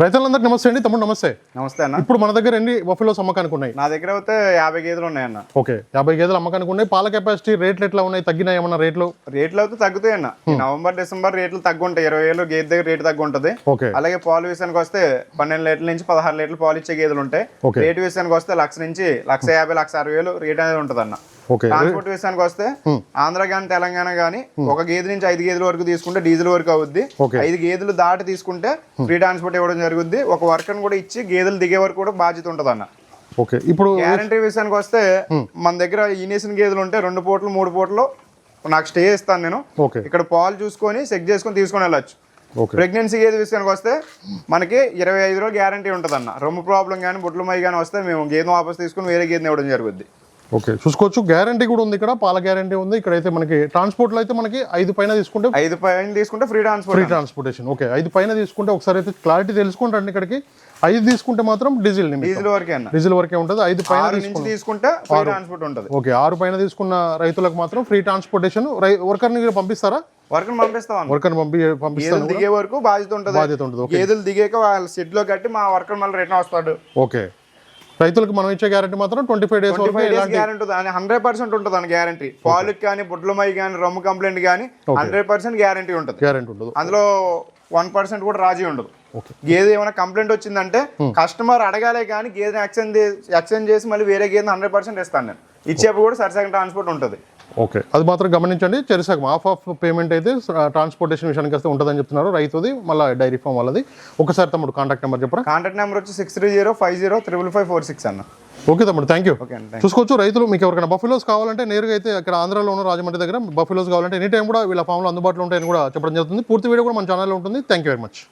రైతులందరికీ నమస్తే అండి తమ్ముడు నమస్తే. నమస్తే అన్న. ఇప్పుడు మన దగ్గర ఎన్ని బఫెలోస్ అమ్మకానికి ఉన్నాయి? నా దగ్గర అయితే యాభై గేదెలు ఉన్నాయన్న. ఓకే యాభై గేదెలు అమ్మకానికి ఉన్నాయి. పాల కెపాసిటీ రేట్లు ఎట్లా ఉన్నాయి? తగ్గినాయి ఏమన్నా రేట్లు? రేట్లు అయితే తగ్గుతాయి అన్న. నవంబర్ డిసెంబర్ రేట్లు తగ్గుంటాయి. ఇరవై వేలు గేదె దగ్గర రేటు తగ్గు ఉంటుంది ఓకే. అలాగే పాలు విషయానికి వస్తే పన్నెండు లీటర్ల నుంచి పదహారు లీటర్లు పాలు ఇచ్చే గేదెలు ఉంటాయి. రేటు విషయానికి వస్తే లక్ష నుంచి లక్ష యాభై లక్ష అరవై వేలు రేట్ అనేది ఉంటుంది అన్న ట్రాన్స్పోర్ట్ విషయానికి వస్తే ఆంధ్ర కానీ తెలంగాణ కానీ ఒక గేదె నుంచి ఐదు గేదెల వరకు తీసుకుంటే డీజిల్ వరకు అవుద్ది. ఐదు గేదెలు దాటి తీసుకుంటే ఫ్రీ ట్రాన్స్పోర్ట్ ఇవ్వడం జరుగుద్ది. ఒక వర్కర్ కూడా ఇచ్చి గేదెలు దిగే వరకు కూడా బాధ్యత ఉంటుంది అన్న ఓకే. ఇప్పుడు గ్యారంటీ విషయానికి వస్తే మన దగ్గర ఈనేసిన గేదెలు ఉంటే రెండు పూటలు మూడు పూటలు నాకు స్టే ఇస్తాను నేను. ఇక్కడ పాలు చూసుకొని చెక్ చేసుకొని తీసుకొని వెళ్ళొచ్చు. ప్రెగ్నెన్సీ గేదె విషయానికి వస్తే మనకి ఇరవై ఐదు రోజులు గ్యారంటీ ఉంటుంది అన్న రొమ్ము ప్రాబ్లం కానీ బుడ్ల మై కానీ వస్తే మేము గేదె వాపస్ తీసుకొని వేరే గేదెని ఇవ్వడం జరుగుద్ది. ఓకే. చూసుకోవచ్చు. గ్యారంటీ కూడా ఉంది ఇక్కడ. పాల గ్యారంటీ ఉంది. ఇక్కడైతే మనకి ట్రాన్స్పోర్ట్లో అయితే మనకి ఐదు పైన తీసుకుంటే ఐదు పైన తీసుకుంటే free free transport transportation okay. ఐదు పైన తీసుకుంటే ఒకసారి అయితే క్లారిటీ తెలుసుకుంటారండి ఇక్కడికి. ఐదు తీసుకుంటే మాత్రం డీజిల్ డీజిల్ వరకే డీజిల్ వరకే ఉంటుంది. ఐదు పైన తీసుకుంటే ఫ్రీ ట్రాన్స్పోర్ట్ ఉంటుంది. ఓకే. ఆరు పైన తీసుకున్న రైతులకు మాత్రం ఫ్రీ ట్రాన్స్పోర్టేషన్ వర్కర్ని పంపిస్తారా? వర్కర్ పంపిస్తాం అన్న. వర్కర్ని పంపి పంపిస్తాను గేదెలు దిగే వరకు బాధ్యత ఉంటుంది. బాధ్యత ఉంటుంది. దిగాక వాళ్ళ షెడ్లో కట్టి మా వర్కర్ మళ్ళీ రిటర్న్ వస్తాడు. ఓకే. రైతులకు మనం ఇచ్చే గ్యారంటీ మాత్రం ట్వంటీ ఫైవ్ డేస్ గ్యారంటీ ఉంటుంది. హండ్రెడ్ పర్సెంట్ ఉంటుంది అని గ్యారంటీ పాలుకి కానీ బుడ్లమై కానీ రొమ్ము కంప్లైంట్ కానీ హండ్రెడ్ పర్సెంట్ గ్యారంటీ ఉంటుంది. గ్యారంటీ ఉండదు అందులో వన్ పర్సెంట్ కూడా రాజీ ఉండదు. గేదె ఏమైనా కంప్లైంట్ వచ్చిందంటే కస్టమర్ అడగాలే కానీ గేదెని ఎక్స్చేంజ్ ఎక్స్చేంజ్ చేసి మళ్ళీ వేరే గేదెని హండ్రెడ్ పర్సెంట్ ఇస్తాను నేను. ఇచ్చేప్పుడు కూడా సరిసగం ట్రాన్స్పోర్ట్ ఉంటుంది. ఓకే. అది మాత్రం గమనించండి. చెరిసగం హాఫ్ ఆఫ్ పేమెంట్ అయితే ట్రాన్స్పోర్టేషన్ విషయానికి వస్తే ఉంటుందని చెప్తున్నారు రైతుది. మళ్ళీ డైరీ ఫామ్ వాళ్ళది. ఒకసారి తమ్ముడు కాంటాక్ట్ నెంబర్ చెప్పరా? కాంటాక్ట్ నెంబర్ వచ్చి six three zero five zero triple five four six అన్న. ఓకే తమ్ముడు. Thank you. చూసుకోవచ్చు రైతులు. మీకు ఎవరికైనా బఫెలోస్ కావాలంటే నేరుగా అయితే ఇక్కడ ఆంధ్రాలో ఉన్న రాజమండ్రి దగ్గర బఫెలోస్ కావాలంటే ఎనీ టైం కూడా వీళ్ళ ఫామ్లో అందుబాటులో ఉంటాయని కూడా చెప్పడం జరుగుతుంది. పూర్తి వీడియో కూడా మన ఛానల్లో ఉంటుంది. Thank you very much.